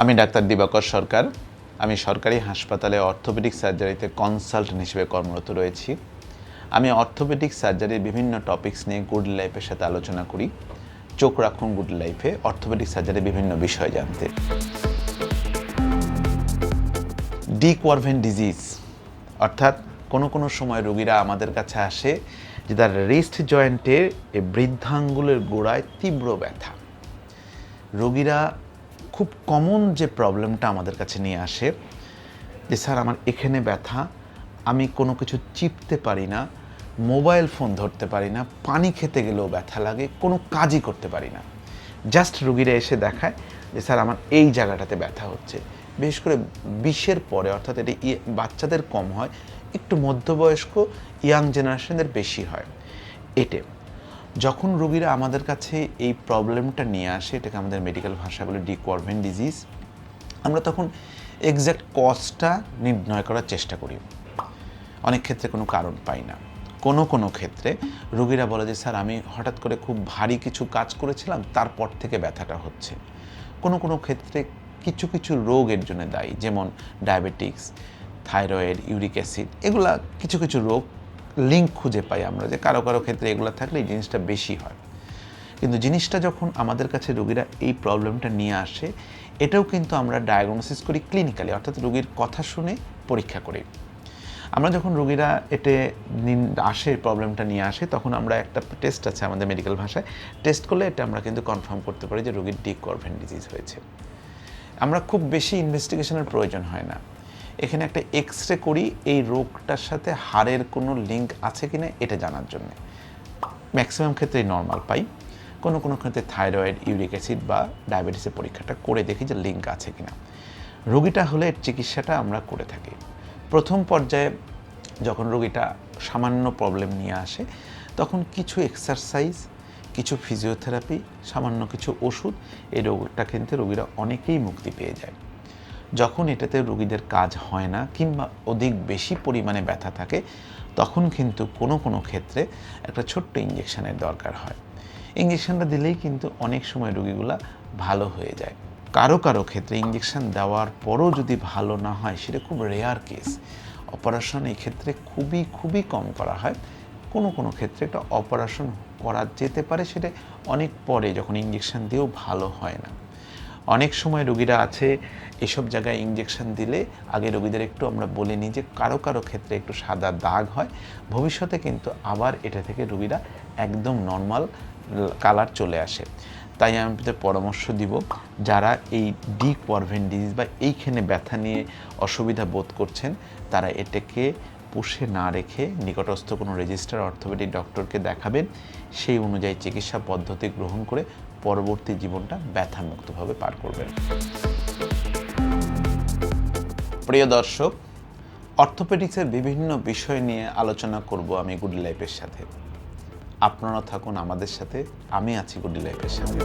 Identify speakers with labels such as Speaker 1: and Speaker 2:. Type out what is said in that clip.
Speaker 1: আমি ডাক্তার দিবাকর সরকার। আমি সরকারি হাসপাতালে অর্থোপেডিক সার্জারিতে কনসালটেন্ট হিসেবে কর্মরত রয়েছি। আমি অর্থোপেডিক সার্জারির বিভিন্ন টপিকস নিয়ে গুড লাইফের সাথে আলোচনা করি। চোখ রাখুন গুড লাইফে, অর্থোপেডিক সার্জারির বিভিন্ন বিষয় জানতে। ডিকওয়ারভেন ডিজিজ, অর্থাৎ কোনো কোনো সময় রোগীরা আমাদের কাছে আসে যে তার রিস্ট জয়েন্টের বৃদ্ধাঙ্গুলের গোড়ায় তীব্র ব্যথা। রোগীরা খুব কমন যে প্রবলেমটা আমাদের কাছে নিয়ে আসে, যে স্যার আমার এখানে ব্যথা, আমি কোনো কিছু চিপতে পারি না মোবাইল ফোন ধরতে পারি না, পানি খেতে গেলেও ব্যথা লাগে, কোনো কাজই করতে পারি না। জাস্ট রুগীরা এসে দেখায় যে স্যার আমার এই জায়গাটাতে ব্যথা হচ্ছে। বিশেষ করে বিশের পরে, অর্থাৎ এটি বাচ্চাদের কম হয়, একটু মধ্যবয়স্ক ইয়াং জেনারেশনের বেশি হয়। এটে যখন রোগীরা আমাদের কাছে এই প্রবলেমটা নিয়ে আসে, এটাকে আমাদের মেডিকেল ভাষা বলে ডিকোয়ারভেন ডিজিজ আমরা তখন এক্স্যাক্ট কজটা নির্ণয় করার চেষ্টা করি। অনেক ক্ষেত্রে কোনো কারণ পাই না। কোনো কোনো ক্ষেত্রে রোগীরা বলে যে, স্যার, আমি হঠাৎ করে খুব ভারী কিছু কাজ করেছিলাম, তারপর থেকে ব্যথাটা হচ্ছে। কোনো কোনো ক্ষেত্রে কিছু কিছু রোগের জন্য দায়ী, যেমন ডায়াবেটিক্স থাইরয়েড ইউরিক অ্যাসিড এগুলা কিছু কিছু রোগ লিঙ্ক খুঁজে পাই আমরা যে কারও কারও ক্ষেত্রে এগুলো থাকলে এই জিনিসটা বেশি হয়। কিন্তু জিনিসটা যখন আমাদের কাছে রোগীরা এই প্রবলেমটা নিয়ে আসে, এটাও কিন্তু আমরা ডায়াগনোসিস করি ক্লিনিক্যালি অর্থাৎ রোগীর কথা শুনে পরীক্ষা করি। আমরা যখন রোগীরা এতে আসে প্রবলেমটা নিয়ে আসে, তখন আমরা একটা টেস্ট আছে আমাদের মেডিকেল ভাষায়। টেস্ট করলে এটা আমরা কিন্তু কনফার্ম করতে পারি যে রোগীর ডিক করভেন ডিজিজ হয়েছে। আমরা খুব বেশি ইনভেস্টিগেশনের প্রয়োজন হয় না। এখানে একটা এক্স রে করি, এই রোগটার সাথে হাড়ের কোনো লিঙ্ক আছে কি না এটা জানার জন্য। ম্যাক্সিমাম ক্ষেত্রে নর্মাল পাই। কোনো কোনো ক্ষেত্রে থাইরয়েড ইউরিক অ্যাসিড বা ডায়াবেটিসের পরীক্ষাটা করে দেখি যে লিঙ্ক আছে কিনা। রোগীটা হলে চিকিৎসাটা আমরা করে থাকি। প্রথম পর্যায়ে যখন রোগীটা সামান্য প্রবলেম নিয়ে আসে, তখন কিছু এক্সারসাইজ কিছু ফিজিওথেরাপি সামান্য কিছু ওষুধ, এই রোগটা কিন্তু রোগীরা অনেকেই মুক্তি পেয়ে যায়। যখন এটাতে রোগীদের কাজ হয় না কিংবা অধিক বেশি পরিমাণে ব্যথা থাকে, তখন কিন্তু কোনো কোনো ক্ষেত্রে একটা ছোট্ট ইঞ্জেকশনের দরকার হয়। ইঞ্জেকশনটা দিলেই কিন্তু অনেক সময় রোগীগুলা ভালো হয়ে যায়। কারও কারও ক্ষেত্রে ইঞ্জেকশন দেওয়ার পরও যদি ভালো না হয়, সেটা খুব রেয়ার কেস অপারেশন এই ক্ষেত্রে খুবই খুবই কম করা হয়। কোনো কোনো ক্ষেত্রে একটা অপারেশন করা যেতে পারে, সেটা অনেক পরে যখন ইঞ্জেকশন দিয়েও ভালো হয় না। অনেক সময় রোগীরা আছে, এসব জায়গায় ইঞ্জেকশন দিলে আগে রোগীদের একটু আমরা বলে নিই যে কারও কারও ক্ষেত্রে একটু সাদা দাগ হয়। ভবিষ্যতে কিন্তু আবার এটা থেকে রোগীরা একদম নর্মাল কালার চলে আসে। তাই আমি আপনাদের পরামর্শ দিব, যারা এই ডি কোয়ারভেন ডিজিজ বা এইখানে ব্যথা নিয়ে অসুবিধা বোধ করছেন, তারা এটাকে পুষে না রেখে নিকটস্থ কোনো রেজিস্টার অর্থোপেডিক ডক্টরকে দেখাবেন। সেই অনুযায়ী চিকিৎসা পদ্ধতি গ্রহণ করে পরবর্তী জীবনটা ব্যথামুক্তভাবে পার করবেন। প্রিয় দর্শক, অর্থোপেডিক্সের বিভিন্ন বিষয় নিয়ে আলোচনা করব আমি গুড লাইফের সাথে। আপনারা থাকুন আমাদের সাথে, আমি আছি গুড লাইফের সাথে।